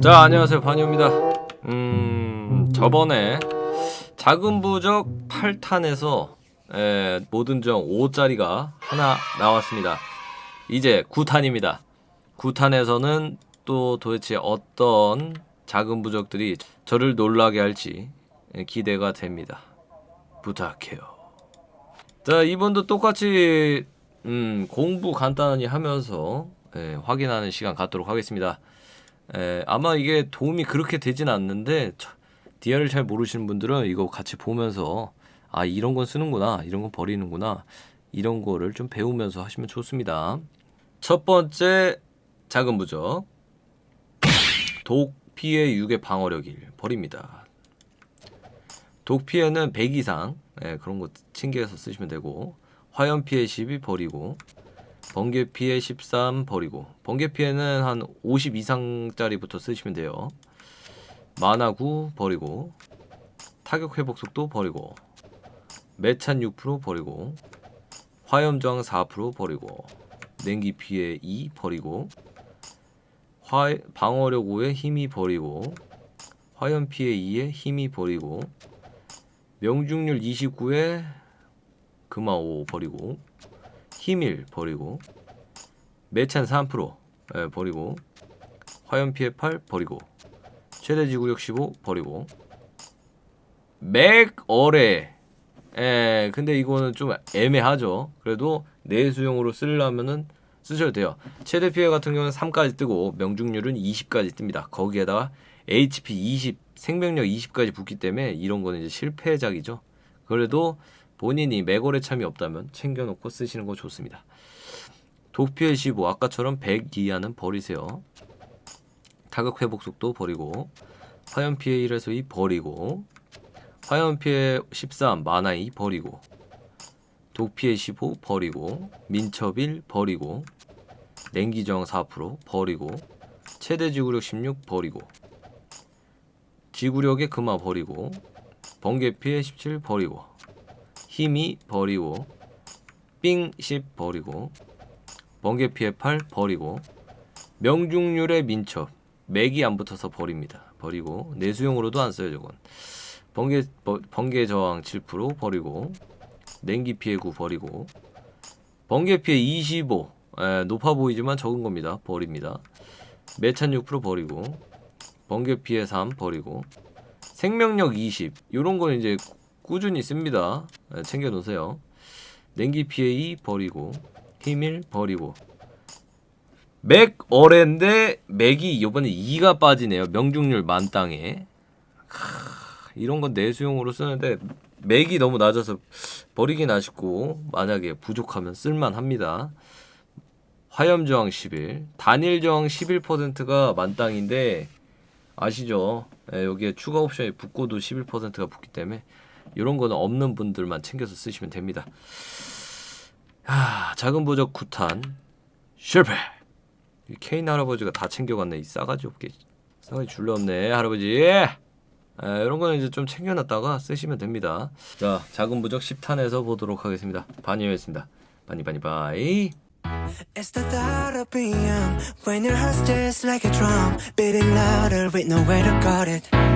자 안녕하세요. 반유입니다. 음 저번에 작은 부적 8탄에서 에, 모든 정 5짜리가 하나 나왔습니다. 이제 9탄입니다. 9탄에서는 또 도대체 어떤 작은 부적들이 저를 놀라게 할지 에, 기대가 됩니다. 부탁해요. 자 이번도 똑같이 음, 공부 간단히 하면서 에, 확인하는 시간 갖도록 하겠습니다 에, 아마 이게 도움이 그렇게 되진 않는데 저- DR을 잘 모르시는 분들은 이거 같이 보면서 아 이런 건 쓰는구나 이런 건 버리는구나 이런 거를 좀 배우면서 하시면 좋습니다. 첫 번째 작은 부적. 독 피해 6의 방어력 1 버립니다. 독 피해는 100 이상 예, 그런 거 챙겨서 쓰시면 되고 화염 피해 12 버리고 번개 피해 13 버리고 번개 피해는 한 50 이상짜리부터 쓰시면 돼요. 만화 9 버리고 타격 회복 속도 버리고 매찬 6% 버리고 화염 저항 4% 버리고 냉기 피해 2 버리고 화 방어력 5에 힘이 버리고 화염 피해 2에 힘이 버리고 명중률 29에 금화 5 버리고 힘일 버리고 매찬 3% 예, 버리고 화염 피해 8 버리고 최대 지구력 15 버리고 맥어레 예, 근데 이거는 좀 애매하죠. 그래도 내수용으로 쓰려면은 쓰셔도 돼요. 최대 피해 같은 경우는 3까지 뜨고 명중률은 20까지 뜹니다. 거기에다가 HP 20, 생명력 20까지 붙기 때문에 이런 거는 이제 실패작이죠. 그래도 본인이 맥월에 참이 없다면 챙겨놓고 쓰시는 거 좋습니다. 독피해 15 아까처럼 100 이하는 버리세요. 타격 회복 속도 버리고 화염 피해 1에서 2 버리고 화염 피해 13 만화 2 버리고 독 피해 15 버리고 민첩 1 버리고 냉기 저항 4% 버리고 최대 지구력 16 버리고 지구력의 금화 버리고 번개 피해 17 버리고 힘이 버리고 삥10 버리고 번개 피해 8 버리고 명중률의 민첩 맥이 안 붙어서 버립니다. 버리고 내수용으로도 안 써요 저건. 번개 버- 번개 저항 7% 버리고 냉기 피해 9 버리고 번개 피해 25 에, 높아 보이지만 적은 겁니다. 버립니다. 매찬 6% 버리고 번개 피해 3 버리고 생명력 20 요런 거는 이제 꾸준히 씁니다. 에, 챙겨 놓으세요. 냉기 2 버리고 힘1 버리고 맥 어랜데 맥이 이번에 2가 빠지네요. 명중률 만땅에 크, 이런 건 내수용으로 쓰는데 맥이 너무 낮아서 버리긴 아쉽고 만약에 부족하면 쓸만합니다. 화염 저항 11, 단일 저항 11%가 만땅인데 아시죠? 예, 여기에 추가 옵션이 붙고도 11%가 붙기 때문에 이런 거는 없는 분들만 챙겨서 쓰시면 됩니다. 아, 작은 보적 9탄 실패. 이 케인 할아버지가 다 챙겨갔네. 이 싸가지 없게. 싸가지 줄렀네, 할아버지. 아, 이런 거는 이제 좀 챙겨놨다가 쓰시면 됩니다. 자, 작은 부적 10탄에서 보도록 하겠습니다. 반이었습니다. 바니 바니 바이. It's the thought of being young when your heart's just like a drum, beating louder with nowhere to guard it.